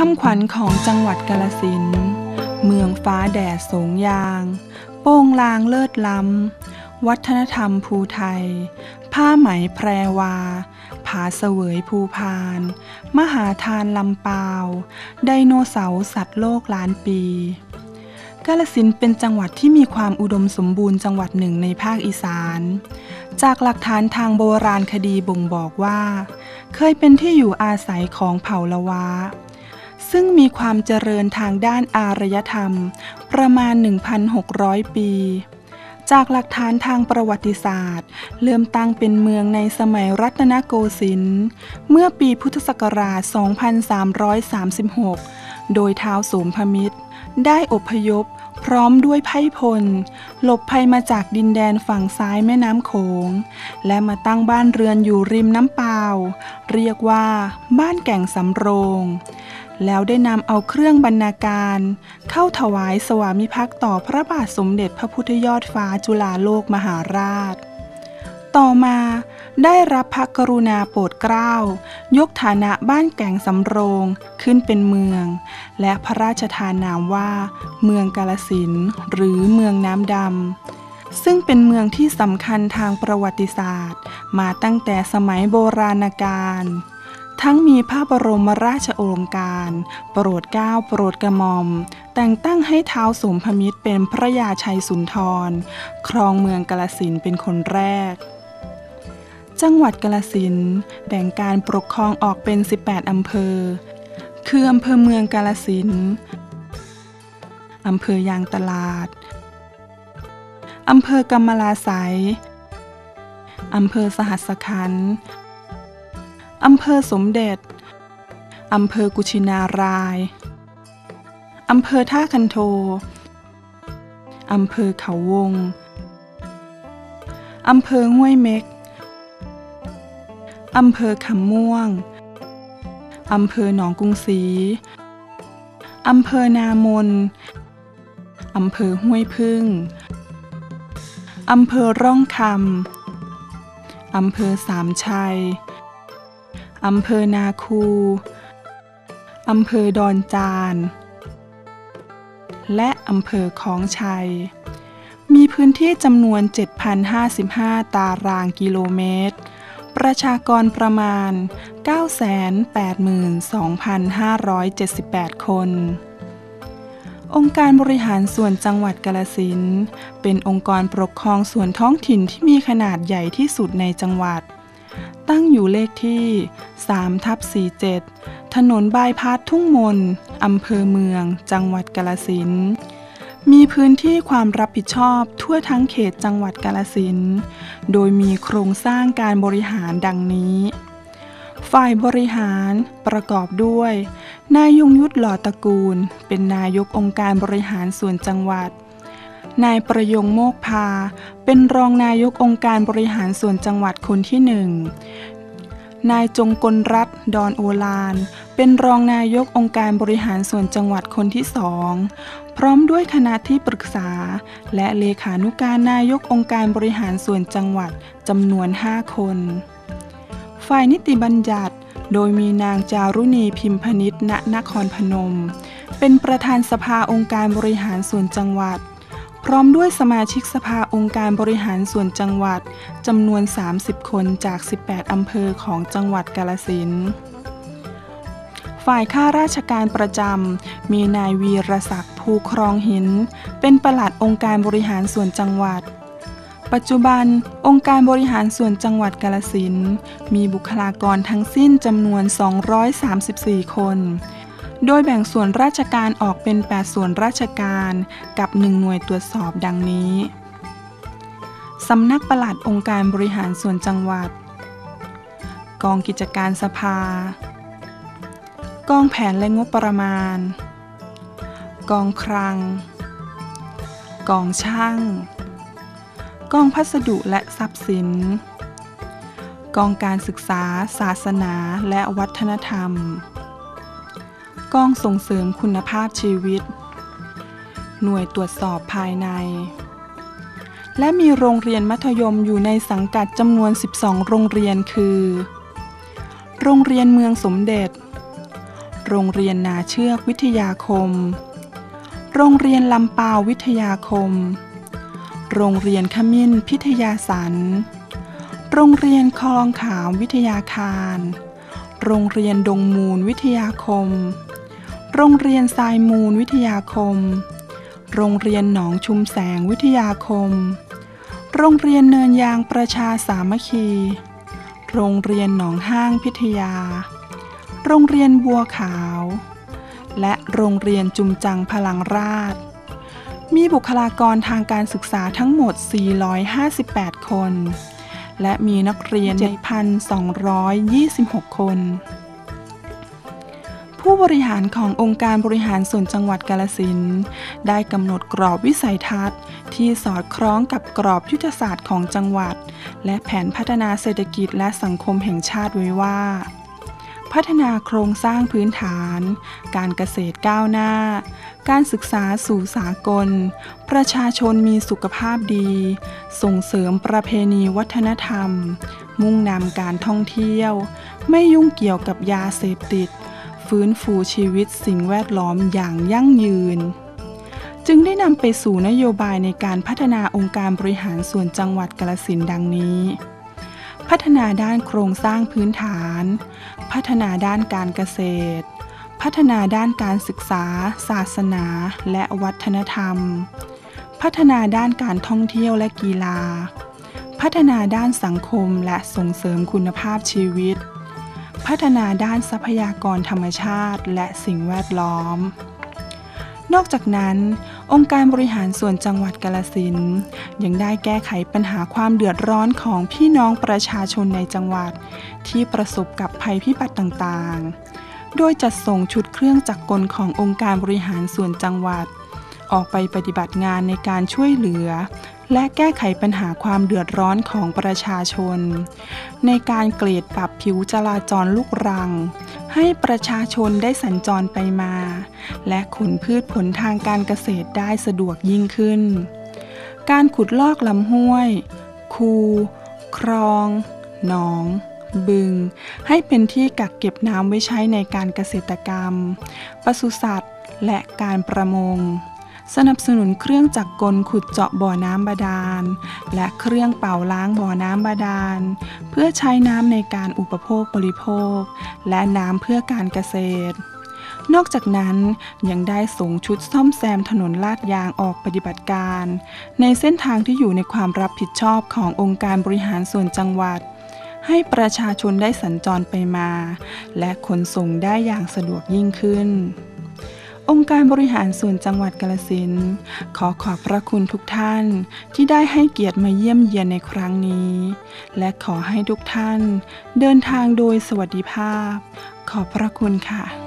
คำขวัญของจังหวัดกาลสิน เมืองฟ้าแดดสงยาง โป้งลางเลิศล้ำ วัฒนธรรมภูไทย ผ้าไหมแพรวา ผาเสวยภูพาน มหาทานลำปาว ไดโนเสาร์สัตว์โลกล้านปี กาลสินเป็นจังหวัดที่มีความอุดมสมบูรณ์จังหวัดหนึ่งในภาคอีสาน จากหลักฐานทางโบราณคดีบ่งบอกว่า เคยเป็นที่อยู่อาศัยของเผ่าละวา ซึ่งมีความเจริญทางด้านอารยธรรม ประมาณ 1,600 ปี จากหลักฐานทางประวัติศาสตร์ เริ่มตั้งเป็นเมืองในสมัยรัตนโกสินทร์เมื่อปีพุทธศักราช 2336 โดยท้าวโสมพมิตร ได้อพยพพร้อมด้วยไพ่พล หลบภัยมาจากดินแดนฝั่งซ้ายแม่น้ำโขง และมาตั้งบ้านเรือนอยู่ริมน้ำเปล่า เรียกว่าบ้านแก่งสำโรง แล้วได้นำเอาเครื่องบรรณาการ เข้าถวายสวามิภักดิ์ต่อพระบาทสมเด็จพระพุทธยอดฟ้าจุฬาโลกมหาราช ต่อมาได้รับพระกรุณาโปรดเกล้า ยกฐานะบ้านแก่งสำโรงขึ้นเป็นเมือง และพระราชทานนามว่า เมืองกาลสินหรือเมืองน้ำดำซึ่งเป็นเมืองที่สำคัญทางประวัติศาสตร์ มาตั้งแต่สมัยโบราณกาล ทั้งมีพระบรมราชโองการ โปรดเกล้าโปรดกระหม่อม แต่งตั้งให้เท้าวสมพมิตรเป็นพระยาชัยสุนทร ครองเมืองกาลสินเป็นคนแรก จังหวัดกาลสินแบ่งการปกครองออกเป็น 18 อำเภอ คืออำเภอเมืองกาลสินอำเภอยางตลาด อำเภอกำมะลาไสยอำเภอสหัสขันธ์ อำเภอสมเด็จ อำเภอกุชินาราย อำเภอท่าคันโท อำเภอเขาวง อำเภอห้วยเม็ก อำเภอคำม่วง อำเภอหนองกรุงศรี อำเภอนามน อำเภอห้วยพึ่ง อำเภอร่องคำอำเภอสามชัย อำเภอนาคู อำเภอดอนจาน และอำเภอคลองชัย มีพื้นที่จำนวน 7,055 ตารางกิโลเมตร ประชากรประมาณ 982,578 คน องค์การบริหารส่วนจังหวัดกาลสินเป็นองค์กรปกครองส่วนท้องถิ่นที่มีขนาดใหญ่ที่สุดในจังหวัด ตั้งอยู่เลขที่3ทับ47 ถนนบายพาสทุ่งมนอำเภอเมือง จังหวัดกาลสินมีพื้นที่ความรับผิดชอบทั่วทั้งเขตจังหวัดกาลสินโดยมีโครงสร้างการบริหารดังนี้ ฝ่ายบริหารประกอบด้วย นายยงยุทธหล่อตระกูล เป็นนายกองค์การบริหารส่วนจังหวัด นายประยงโมกพา เป็นรองนายกองค์การบริหารส่วนจังหวัดคนที่หนึ่งนายจงกลรัตน์ดอนโอลาน เป็นรองนายกองค์การบริหารส่วนจังหวัดคนที่สอง พร้อมด้วยคณะที่ปรึกษา และเลขานุการนายกองค์การบริหารส่วนจังหวัดจำนวน 5 คน ฝ่ายนิติบัญญัติ โดยมีนางจารุณีพิมพนิษฐ์ณนครพนม เป็นประธานสภาองค์การบริหารส่วนจังหวัด พร้อมด้วยสมาชิกสภาองค์การบริหารส่วนจังหวัดจำนวน 30 คนจาก 18 อำเภอของจังหวัดกาลสินฝ่ายข้าราชการประจำ มีนายวีรศักดิ์ภูครองหิน เป็นประหลัดองค์การบริหารส่วนจังหวัด ปัจจุบัน องค์การบริหารส่วนจังหวัดกาลสินมีบุคลากรทั้งสิ้นจำนวน 234 คน โดยแบ่งส่วนราชการออกเป็น 8 ส่วนราชการกับ 1 หน่วยตรวจสอบดังนี้ สำนักปลัดองค์การบริหารส่วนจังหวัด กองกิจการสภา กองแผนและงบประมาณ กองคลัง กองช่าง กองพัสดุและทรัพย์สิน กองการศึกษา ศาสนาและวัฒนธรรม กองส่งเสริมคุณภาพชีวิต หน่วยตรวจสอบภายใน และมีโรงเรียนมัธยมอยู่ในสังกัดจำนวน 12 โรงเรียนคือ โรงเรียนเมืองสมเด็จ โรงเรียนนาเชือกวิทยาคม โรงเรียนลำปาววิทยาคม โรงเรียนขมิ้นพิทยาสันโรงเรียนคลองขามวิทยาคาร โรงเรียนดงมูลวิทยาคม โรงเรียนทรายมูลวิทยาคม โรงเรียนหนองชุมแสงวิทยาคม โรงเรียนเนินยางประชาสามัคคี โรงเรียนหนองห้างพิทยา โรงเรียนบัวขาว และโรงเรียนจุมจังพลังราช มีบุคลากรทางการศึกษาทั้งหมด 458 คน และมีนักเรียน 7,226 คน ผู้บริหารขององค์การบริหารส่วนจังหวัดกาลสินได้กำหนดกรอบวิสัยทัศน์ ที่สอดคล้องกับกรอบยุทธศาสตร์ของจังหวัด และแผนพัฒนาเศรษฐกิจและสังคมแห่งชาติไว้ว่า พัฒนาโครงสร้างพื้นฐาน การเกษตรก้าวหน้า การศึกษาสู่สากล ประชาชนมีสุขภาพดี ส่งเสริมประเพณีวัฒนธรรม มุ่งนำการท่องเที่ยว ไม่ยุ่งเกี่ยวกับยาเสพติด ฟื้นฟูชีวิตสิ่งแวดล้อมอย่างยั่งยืน จึงได้นำไปสู่นโยบายในการพัฒนาองค์การบริหารส่วนจังหวัดกาฬสินดังนี้ พัฒนาด้านโครงสร้างพื้นฐาน พัฒนาด้านการเกษตร พัฒนาด้านการศึกษา ศาสนา และวัฒนธรรม พัฒนาด้านการท่องเที่ยวและกีฬา พัฒนาด้านสังคมและส่งเสริมคุณภาพชีวิต พัฒนาด้านทรัพยากรธรรมชาติ และสิ่งแวดล้อม นอกจากนั้น องค์การบริหารส่วนจังหวัดกาลสินยังได้แก้ไขปัญหาความเดือดร้อนของพี่น้องประชาชนในจังหวัด ที่ประสบกับภัยพิบัติต่างๆ โดยจัดส่งชุดเครื่องจักรกลขององค์การบริหารส่วนจังหวัด ออกไปปฏิบัติงานในการช่วยเหลือ และแก้ไขปัญหาความเดือดร้อนของประชาชน ในการเกรดปรับผิวจราจรลูกรัง ให้ประชาชนได้สัญจรไปมา และขนพืชผลทางการเกษตรได้สะดวกยิ่งขึ้น การขุดลอกลำห้วย คู คลอง หนอง บึง ให้เป็นที่กักเก็บน้ำไว้ใช้ในการเกษตรกรรมปศุสัตว์ และการประมง สนับสนุนเครื่องจักรกลขุดเจาะบ่อน้ำบาดาล และเครื่องเป่าล้างบ่อน้ำบาดาล เพื่อใช้น้ำในการอุปโภคบริโภค และน้ำเพื่อการเกษตรนอกจากนั้นยังได้ส่งชุดซ่อมแซมถนนลาดยางออกปฏิบัติการ ในเส้นทางที่อยู่ในความรับผิดชอบขององค์การบริหารส่วนจังหวัด ให้ประชาชนได้สัญจรไปมา และขนส่งได้อย่างสะดวกยิ่งขึ้น องค์การบริหารส่วนจังหวัดกาลสินขอขอบพระคุณทุกท่านที่ได้ให้เกียรติมาเยี่ยมเยียนในครั้งนี้ และขอให้ทุกท่านเดินทางโดยสวัสดิภาพ ขอบพระคุณค่ะ